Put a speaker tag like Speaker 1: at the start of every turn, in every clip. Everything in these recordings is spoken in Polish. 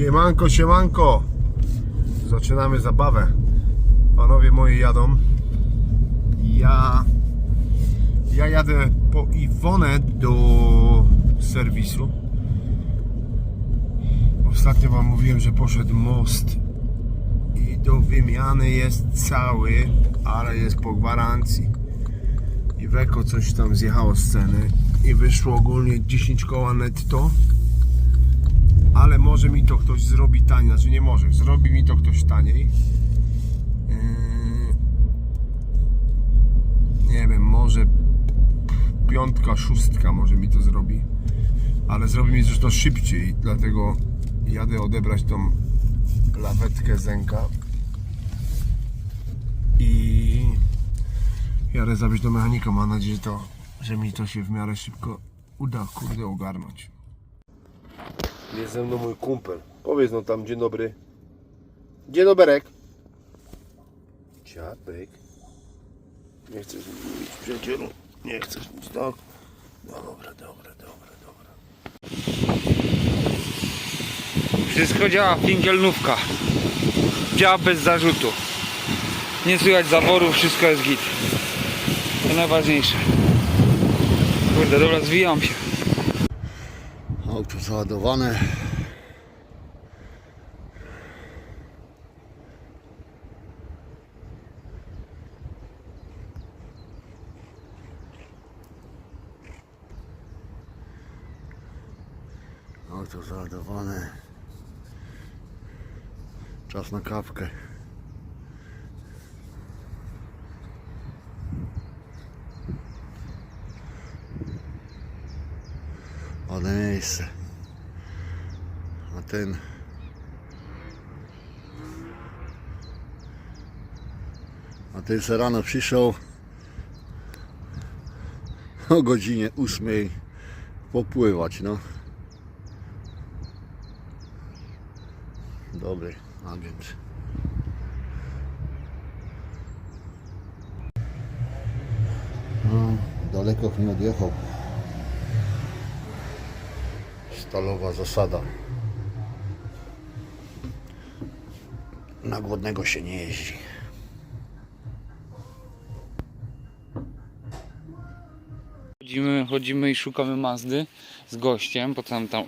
Speaker 1: Siemanko, siemanko! Zaczynamy zabawę. Panowie moi jadą. Ja... Ja jadę po Iwonę do serwisu. Ostatnio wam mówiłem, że poszedł most i do wymiany jest cały, ale jest po gwarancji. I Weko coś tam zjechało z ceny i wyszło ogólnie 10 koła netto. Ale może mi to ktoś zrobi taniej, znaczy nie może, zrobi mi to ktoś taniej. Yy, Nie wiem, może piątka, szóstka może mi to zrobi. Ale zrobi mi to szybciej, dlatego jadę odebrać tą lawetkę Zenka i jadę zawieźć do mechanika. Mam nadzieję, że, to, że mi to się w miarę szybko uda, kurde, ogarnąć. Jest ze mną mój kumpel. Powiedz no tam, dzień dobry. Dzień doberek. Ciapek. Nie chcesz mówić przyjacielu? Nie chcesz nic, tak? Dobra, dobra, dobra, dobra.
Speaker 2: Wszystko działa, fingielnówka. Działa bez zarzutu. Nie słychać zaworów, wszystko jest git. To najważniejsze. Kurde, dobra, zwijam się.
Speaker 1: Auto załadowane. Auto załadowane. Czas na kawkę. Ładne miejsce. A ten A ten se rano przyszedł o godzinie ósmej popływać, no. Dobry agent. No, daleko nie odjechał. Stalowa zasada. Na głodnego się nie jeździ.
Speaker 2: Chodzimy, chodzimy i szukamy Mazdy z gościem, potem tam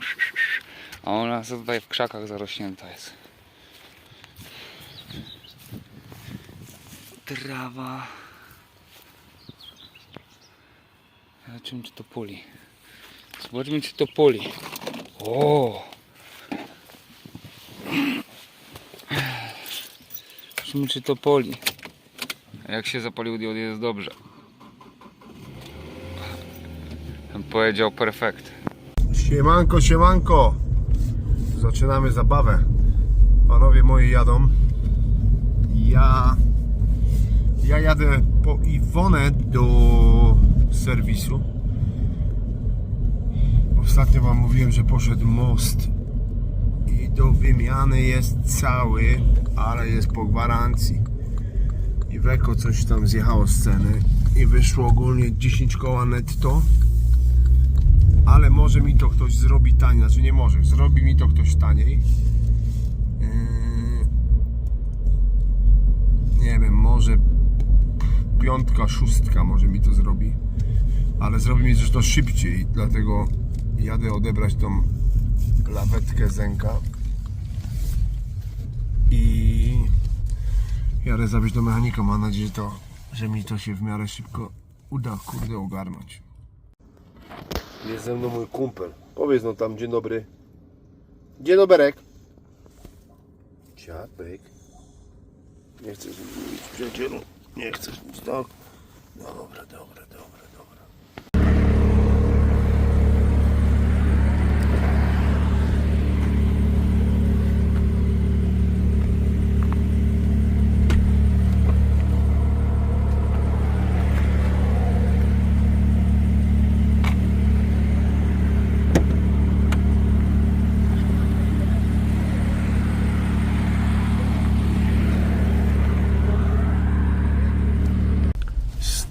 Speaker 2: a ona tutaj w krzakach zarośnięta jest. Trawa. Zobaczymy czy to poli. Zobaczmy czy to poli. O! Zobaczmy czy to poli. Jak się zapalił diod jest dobrze. Powiedział perfekt.
Speaker 1: Siemanko, siemanko. Zaczynamy zabawę. Panowie moi jadą. Ja ja jadę po Iwonę do serwisu. Ostatnio wam mówiłem, że poszedł most. I do wymiany jest cały, ale jest po gwarancji. I Weko coś tam zjechało z ceny. I wyszło ogólnie 10 koła netto. Ale może mi to ktoś zrobi taniej, znaczy nie może, zrobi mi to ktoś taniej. Yy, Nie wiem, może piątka, szóstka może mi to zrobi, ale zrobi mi to szybciej, dlatego jadę odebrać tą lawetkę Zenka i jadę zawieźć do mechanika. Mam nadzieję, że, to, że mi to się w miarę szybko uda, kurde, ogarnąć. Jest ze mną mój kumpel. Powiedz no tam, dzień dobry. Dzień doberek. Ciapek. Nie chcesz mówić przyjacielu? Nie chcesz nic, tak? Dobra, dobra, dobra, dobra.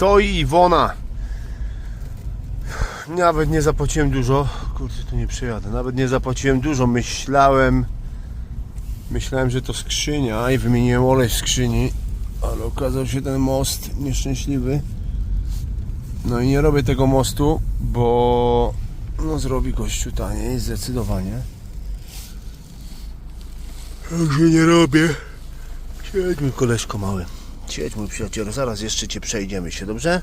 Speaker 1: Stoi Iwona. Nawet nie zapłaciłem dużo. Kurczę, tu nie przejadę. Nawet nie zapłaciłem dużo. Myślałem. Myślałem, że to skrzynia i wymieniłem olej w skrzyni. Ale okazał się ten most nieszczęśliwy. No i nie robię tego mostu, bo no zrobi gościu taniej, zdecydowanie. Także nie robię. Siedź mój koleżko mały. Siedź mój przyjacielu, zaraz jeszcze cię przejdziemy się, dobrze?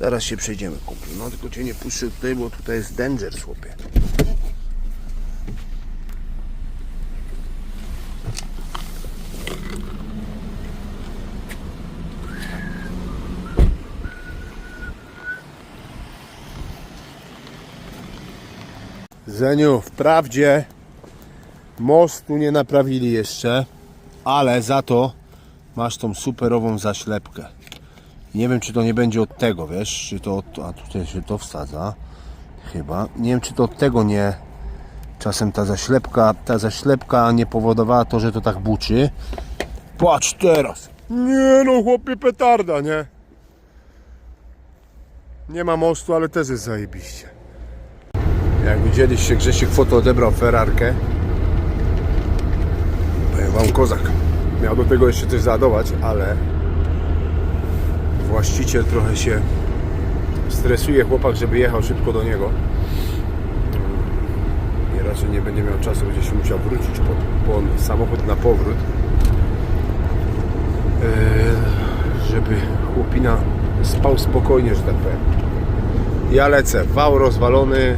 Speaker 1: Zaraz się przejdziemy, kumplu. No tylko cię nie puszczę tutaj, bo tutaj jest danger, chłopie. Zeniu, wprawdzie mostu nie naprawili jeszcze, ale za to masz tą superową zaślepkę. Nie wiem, czy to nie będzie od tego, wiesz, czy to od, a tutaj się to wsadza, chyba. Nie wiem, czy to od tego nie, czasem ta zaślepka, ta zaślepka nie powodowała to, że to tak buczy. Patrz teraz. Nie no, chłopie petarda, nie? Nie ma mostu, ale też jest zajebiście. Jak widzieliście, Grzesiek foto odebrał Ferrarkę. Powiem wam kozak. Miał do tego jeszcze coś załadować, ale właściciel trochę się stresuje chłopak, żeby jechał szybko do niego. I raczej nie będzie miał czasu, będzie się musiał wrócić po, po samochód na powrót. Eee, żeby chłopina spał spokojnie, że tak powiem. Ja lecę, wał rozwalony, eee,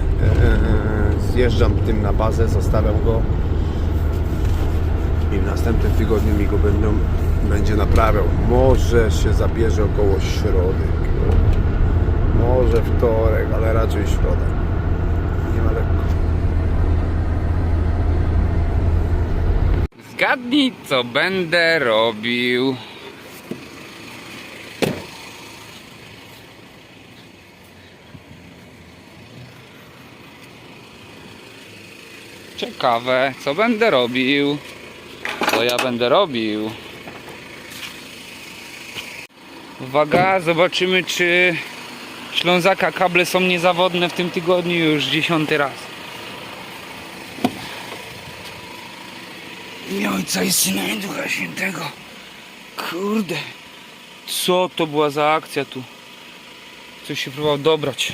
Speaker 1: zjeżdżam tym na bazę, zostawiam go i w następnym tygodniu mi go będą, będzie naprawiał. Może się zabierze około środy. Może wtorek, ale raczej środa. Nie ma lekko.
Speaker 2: Zgadnij, co będę robił. Ciekawe, co będę robił. Co ja będę robił. Uwaga, zobaczymy, czy Ślązaka kable są niezawodne w tym tygodniu już dziesiąty raz. Imię Ojca i Syna i Ducha Świętego. Kurde. Co to była za akcja tu? Coś się próbował dobrać.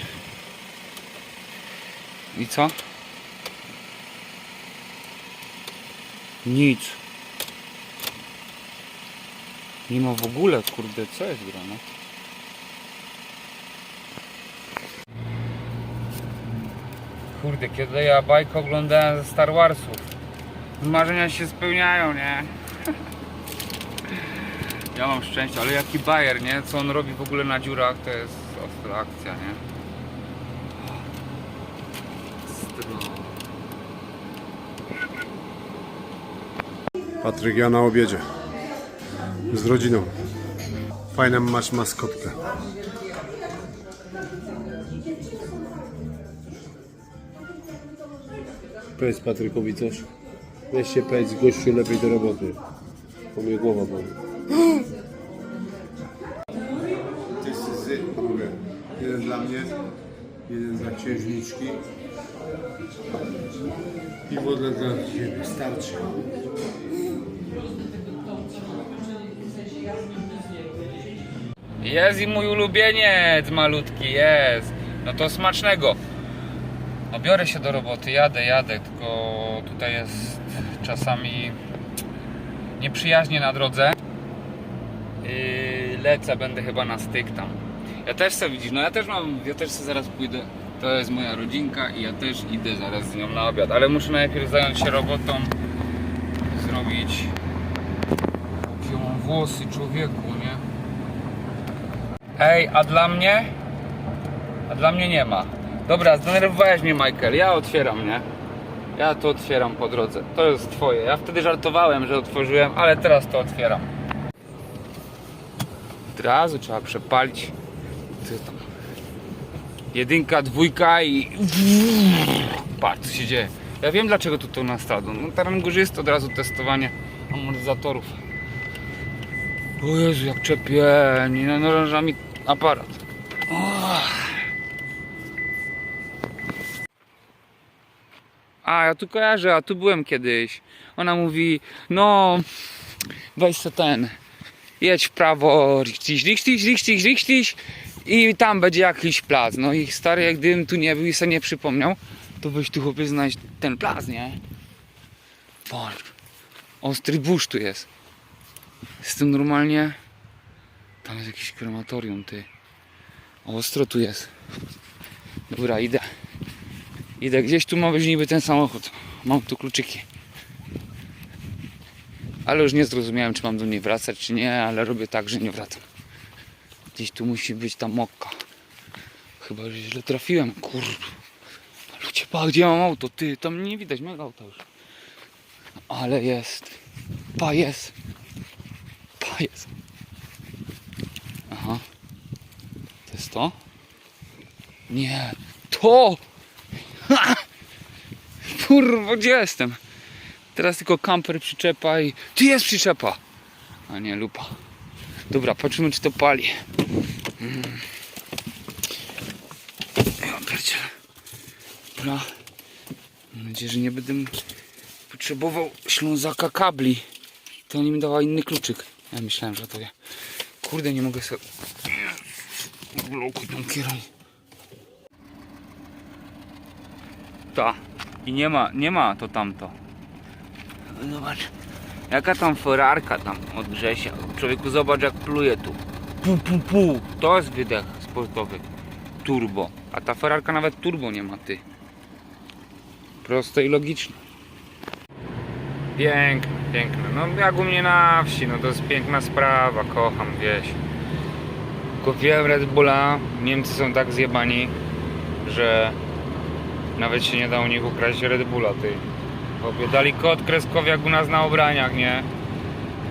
Speaker 2: I co? Nic. Nie ma w ogóle, kurde, co jest grane? Kurde, kiedy ja bajkę oglądałem ze Star Warsów. Marzenia się spełniają, nie? Ja mam szczęście, ale jaki bajer, nie? Co on robi w ogóle na dziurach, to jest ostra akcja, nie?
Speaker 1: Patryk, ja na obiedzie. Z rodziną. Fajną masz maskotkę. Powiedz Patrykowi coś. Weź się powiedz gościu lepiej do roboty. Bo mnie głowa boli. Ty syzy, mówię. Jeden dla mnie, jeden dla księżniczki. I woda dla ciebie. Starczy.
Speaker 2: Jest i mój ulubieniec malutki, jest. No to smacznego. No biorę się do roboty, jadę, jadę, tylko tutaj jest czasami nieprzyjaźnie na drodze. Yy, lecę, będę chyba na styk tam. Ja też chcę widzieć, no ja też mam, ja też sobie zaraz pójdę. To jest moja rodzinka i ja też idę zaraz z nią na obiad, ale muszę najpierw zająć się robotą, zrobić mam włosy człowieku, nie? Ej, a dla mnie? A dla mnie nie ma. Dobra, zdenerwowałeś mnie, Michael. Ja otwieram, nie? Ja to otwieram po drodze. To jest twoje. Ja wtedy żartowałem, że otworzyłem, ale teraz to otwieram. Od razu trzeba przepalić. Jedynka, dwójka i... Patrz, co się dzieje. Ja wiem, dlaczego tu to nastado. No, teren górzysty, od razu testowanie amortyzatorów. O Jezu, jak czepieni, no naranżami aparat. A, ja tu kojarzę, a tu byłem kiedyś. Ona mówi, no, weź se ten, jedź w prawo, richtiś, richtiś, richtiś, richtiś i tam będzie jakiś plac. No i stary, jak gdybym tu nie był i sobie nie przypomniał, to byś tu chłopie znaleźć ten plac, nie? Patrz, ostry burz tu jest. Jestem normalnie, tam jest jakiś krematorium, ty. Ostro tu jest. Dobra, idę. Idę, gdzieś tu ma być niby ten samochód. Mam tu kluczyki. Ale już nie zrozumiałem, czy mam do niej wracać, czy nie, ale robię tak, że nie wracam. Gdzieś tu musi być ta mokka. Chyba, że źle trafiłem, kurde. Ludzie, pa, gdzie mam auto? Ty, tam nie widać mego auta już. Ale jest. Pa, jest. Pa, jest. Aha. To to? Nie. To! Ha! Kurwa, gdzie jestem? Teraz tylko kamper przyczepa i... Tu jest przyczepa! A nie, lupa. Dobra, patrzymy czy to pali. Mm. Ja pierdzielę. Dobra. Mam nadzieję, że nie będę potrzebował ślązaka kabli. To oni mi dała inny kluczyk. Ja myślałem, że to ja. Kurde, nie mogę sobie... Blokuj tą kierownicę. Ta. I nie ma, nie ma to tamto. Zobacz. Jaka tam ferarka tam od Grzesia. Człowieku zobacz jak pluje tu. Pu, pu, pu. To jest wydech sportowy. Turbo. A ta ferarka nawet turbo nie ma ty. Proste i logiczne. Piękne, piękne. No jak u mnie na wsi, no to jest piękna sprawa. Kocham wieś. Kupiłem Red Bulla. Niemcy są tak zjebani, że nawet się nie da u nich ukraść Red Bulla, ty. Chłopie, dali kod kreskowy jak u nas na ubraniach, nie?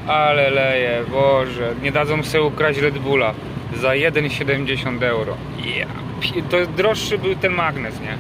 Speaker 2: Ale leje, Boże. Nie dadzą sobie ukraść Red Bulla za 1,70 euro. Pi- to droższy był ten magnes, nie?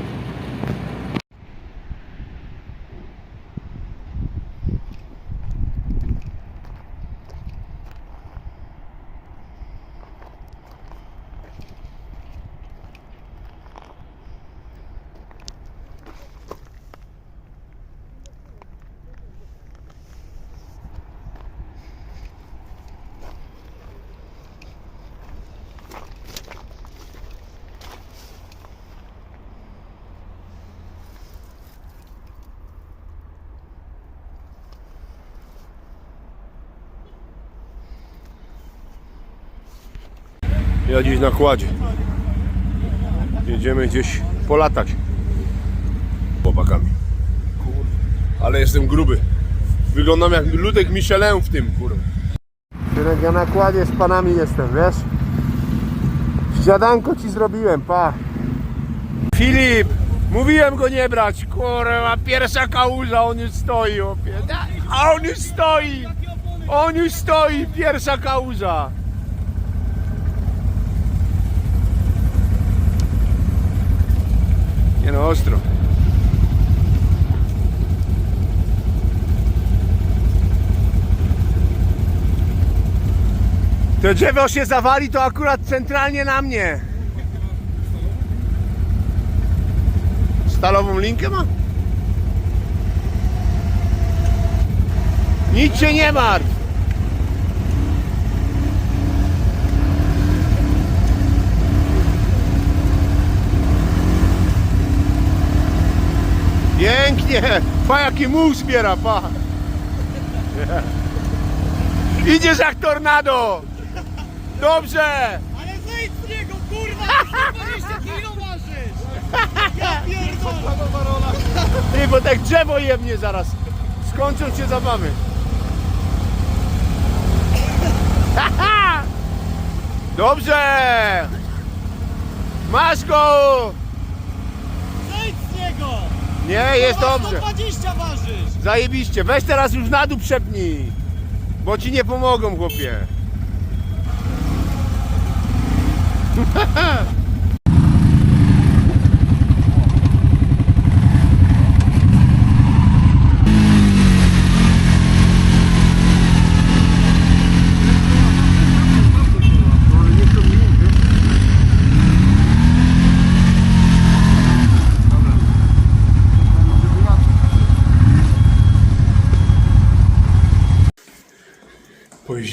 Speaker 1: Ja dziś na kładzie. Jedziemy gdzieś polatać. Chłopakami. Ale jestem gruby. Wyglądam jak Ludek Michelin w tym, kurwa. Ja na kładzie z panami jestem, wiesz? Śniadanko ci zrobiłem, pa. Filip! Mówiłem go nie brać, kurwa, pierwsza kałuża, on już stoi, opie. A on już stoi! On już stoi, pierwsza kałuża! No, ostro. To drzewo się zawali, to akurat centralnie na mnie. Stalową linkę ma? Nic się nie martw. Pięknie! Pa jaki muł zbiera, pa! Idziesz jak tornado! Dobrze!
Speaker 3: Ale zejdź z niego, kurwa! 20 kilo ważysz! Ja pierdolę!
Speaker 1: Ty, bo tak drzewo jemnie zaraz. Skończą się zabawy. Dobrze! Masz go! Nie, jest dobrze.
Speaker 3: 120 ważysz!
Speaker 1: Zajebiście. Weź teraz już na dół przepnij. Bo ci nie pomogą, chłopie.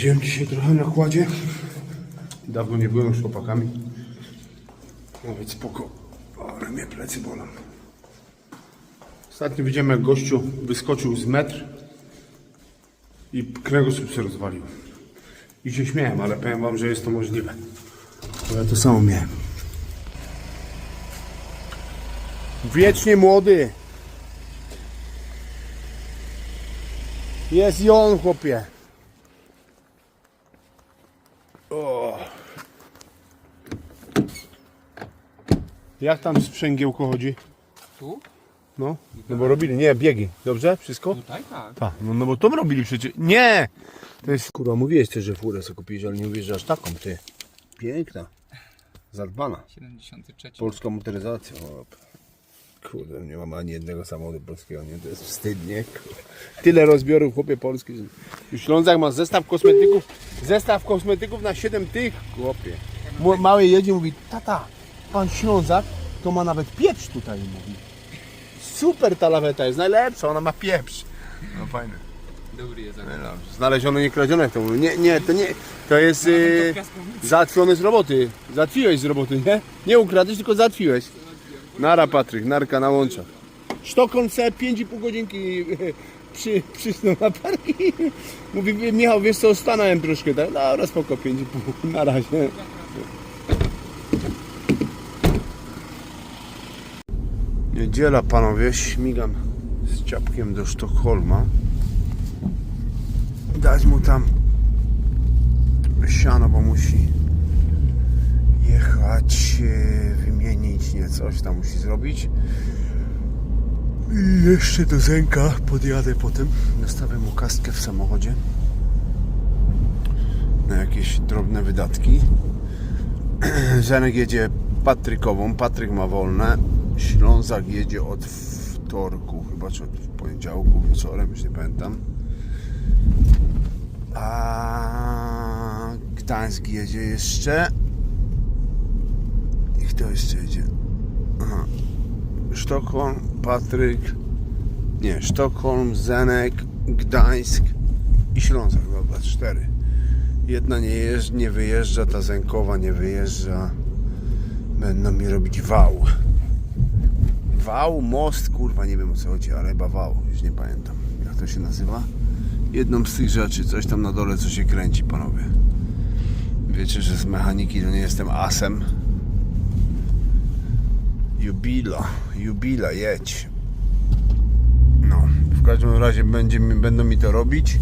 Speaker 1: Pojeździłem dzisiaj trochę na kładzie. Dawno nie byłem z chłopakami. Nawet spoko. Ale mnie plecy bolą. Ostatnio widziałem jak gościu wyskoczył z metr i kręgosłup się rozwalił. I się śmiałem, ale powiem wam, że jest to możliwe. Bo ja to samo miałem. Wiecznie młody. Jest i on, chłopie. Jak tam sprzęgiełko chodzi?
Speaker 2: Tu?
Speaker 1: No, no bo robili, nie, biegi, dobrze? Wszystko?
Speaker 2: Tutaj tak.
Speaker 1: Tak, no, no bo to robili przecież. Nie! To jest. Kurwa, mówiłeś też, że furę sobie kupiłeś, ale nie mówisz, że aż taką, ty. Piękna. Zadbana.
Speaker 2: 73.
Speaker 1: Polska motoryzacja. O, kurde, nie mam ani jednego samochodu polskiego, nie? To jest wstydnie. Kurde. Tyle rozbiorów, chłopie, polskich. że- Już Ślązak ma zestaw kosmetyków, zestaw kosmetyków na 7 tych, chłopie. Mały jedzie mówi, tata, pan Ślązak to ma nawet pieprz tutaj, mówi. Super ta laweta jest, najlepsza, ona ma pieprz. No fajne.
Speaker 2: Dobry jest.
Speaker 1: No, dobrze. Znaleziono nie kradzione, to mówię. Nie, nie, to nie, to jest yy, załatwione z roboty. Załatwiłeś z roboty, nie? Nie ukradłeś, tylko załatwiłeś. Nara Patryk, narka na łączach. Sztokholm se 5,5 godzinki przy, przysnął na parki. Mówi, Michał, wiesz co, stanąłem troszkę, tak? Dobra, spoko, 5,5, na razie. Niedziela, panowie, śmigam z ciapkiem do Sztokholma. Dać mu tam siano, bo musi jechać, e, wymienić, nie, coś tam musi zrobić. I jeszcze do Zenka podjadę potem. Nastawię mu kaskę w samochodzie na jakieś drobne wydatki. Zenek jedzie Patrykową, Patryk ma wolne. Ślązak jedzie od wtorku, chyba czy od poniedziałku wieczorem, już nie pamiętam. A Gdańsk jedzie jeszcze. I kto jeszcze jedzie? Sztokholm, Patryk. Nie, Sztokholm, Zenek, Gdańsk i Ślązak. Dobra, cztery. Jedna nie, jeżdż, nie wyjeżdża, ta Zenkowa nie wyjeżdża. Będą mi robić wał. Wał, most, kurwa, nie wiem o co chodzi, ale chyba wał, już nie pamiętam jak to się nazywa. Jedną z tych rzeczy, coś tam na dole, co się kręci, panowie. Wiecie, że z mechaniki to nie jestem asem. Jubila, jubila, jedź. No, w każdym razie będzie, będą mi to robić.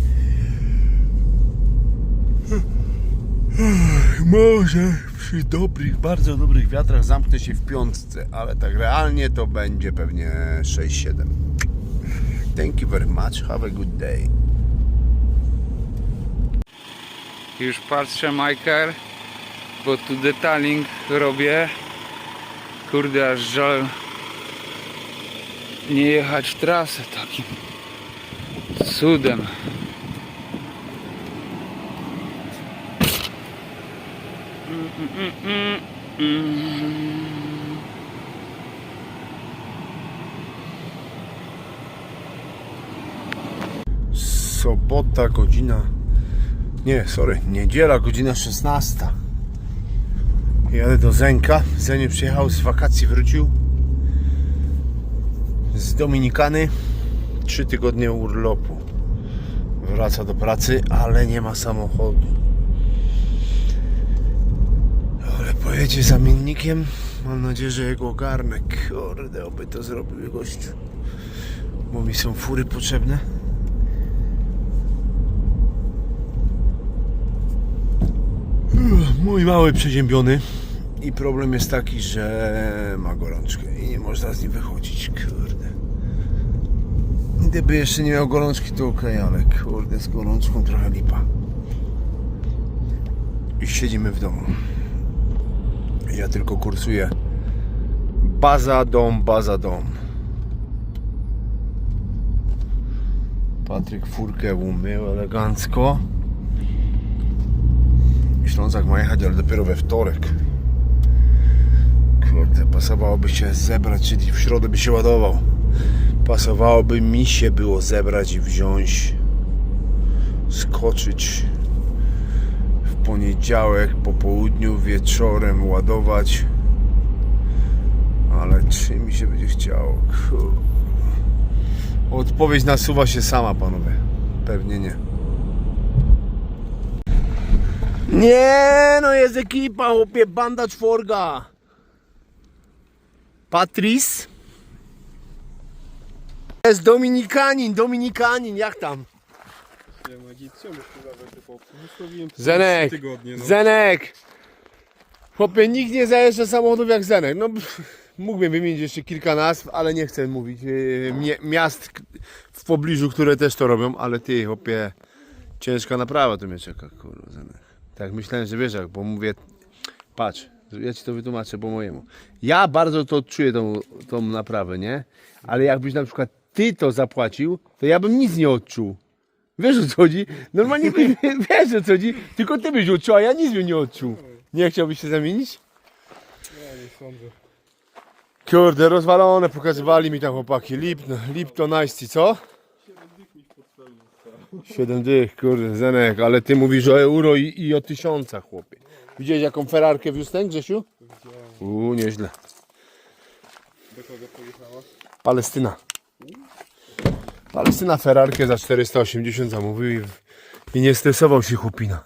Speaker 1: Może przy dobrych, bardzo dobrych wiatrach zamknę się w piątce, ale tak realnie to będzie pewnie 6-7. Thank you very much. Have a good day.
Speaker 2: Już patrzę, Michael, bo tu detaling robię. Kurde, aż żal nie jechać w trasę takim cudem.
Speaker 1: Sobota, godzina. Nie, sorry, niedziela, godzina 16. Jadę do Zenka. Zenie przyjechał z wakacji, wrócił z Dominikany. Trzy tygodnie urlopu. Wraca do pracy, ale nie ma samochodu. Ale pojedzie zamiennikiem. Mam nadzieję, że jego ogarnę. Kurde, oby to zrobił gościu. Bo mi są fury potrzebne. Mój mały przeziębiony i problem jest taki, że ma gorączkę i nie można z nim wychodzić, kurde. Gdyby jeszcze nie miał gorączki, to ok, ale kurde, z gorączką trochę lipa. I siedzimy w domu. Ja tylko kursuję baza, dom, baza, dom. Patryk furkę umył elegancko. Ślązak ma jechać, ale dopiero we wtorek. Kurde, pasowałoby się zebrać, czyli w środę by się ładował. Pasowałoby mi się było zebrać i wziąć, skoczyć poniedziałek po południu, wieczorem ładować. Ale czy mi się będzie chciało? Odpowiedź nasuwa się sama, panowie. Pewnie nie. Nie, no jest ekipa, chłopie, banda czworga. Patrice. Jest Dominikanin, Dominikanin, jak tam? Zenek,
Speaker 4: tygodnie, no.
Speaker 1: Zenek. Chłopie, nikt nie zajeżdża samochodów jak Zenek. No, pff, mógłbym wymienić jeszcze kilka nazw, ale nie chcę mówić yy, mie- miast k- w pobliżu, które też to robią, ale ty, chłopie, ciężka naprawa tu mnie czeka, kurwa, Zenek. Tak myślałem, że wiesz jak, bo mówię, patrz, ja ci to wytłumaczę po mojemu. Ja bardzo to czuję tą, tą naprawę, nie? Ale jakbyś na przykład ty to zapłacił, to ja bym nic nie odczuł. Wiesz o co chodzi? Normalnie by, wiesz o co chodzi, tylko ty byś odczuł, a ja nic bym nie odczuł. Nie chciałbyś się zamienić?
Speaker 4: Ja nie sądzę.
Speaker 1: Kurde, rozwalone pokazywali mi tam chłopaki. Lipton, Lipton Ice co? 7 dych, kurde, Zenek, ale ty mówisz o euro i, i o tysiącach, chłopie. Widziałeś jaką Ferrarkę wiózł ten, Grzesiu? Uuu, nieźle.
Speaker 4: Do kogo pojechała?
Speaker 1: Palestyna. Palestyna Ferrarkę za 480 zamówił i, i nie stresował się chłopina.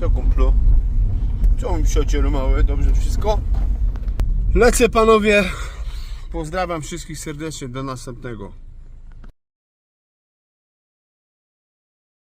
Speaker 1: Co kumplu? Co mi przyjacielu mały? Dobrze wszystko? Lecę panowie. Pozdrawiam wszystkich serdecznie. Do następnego.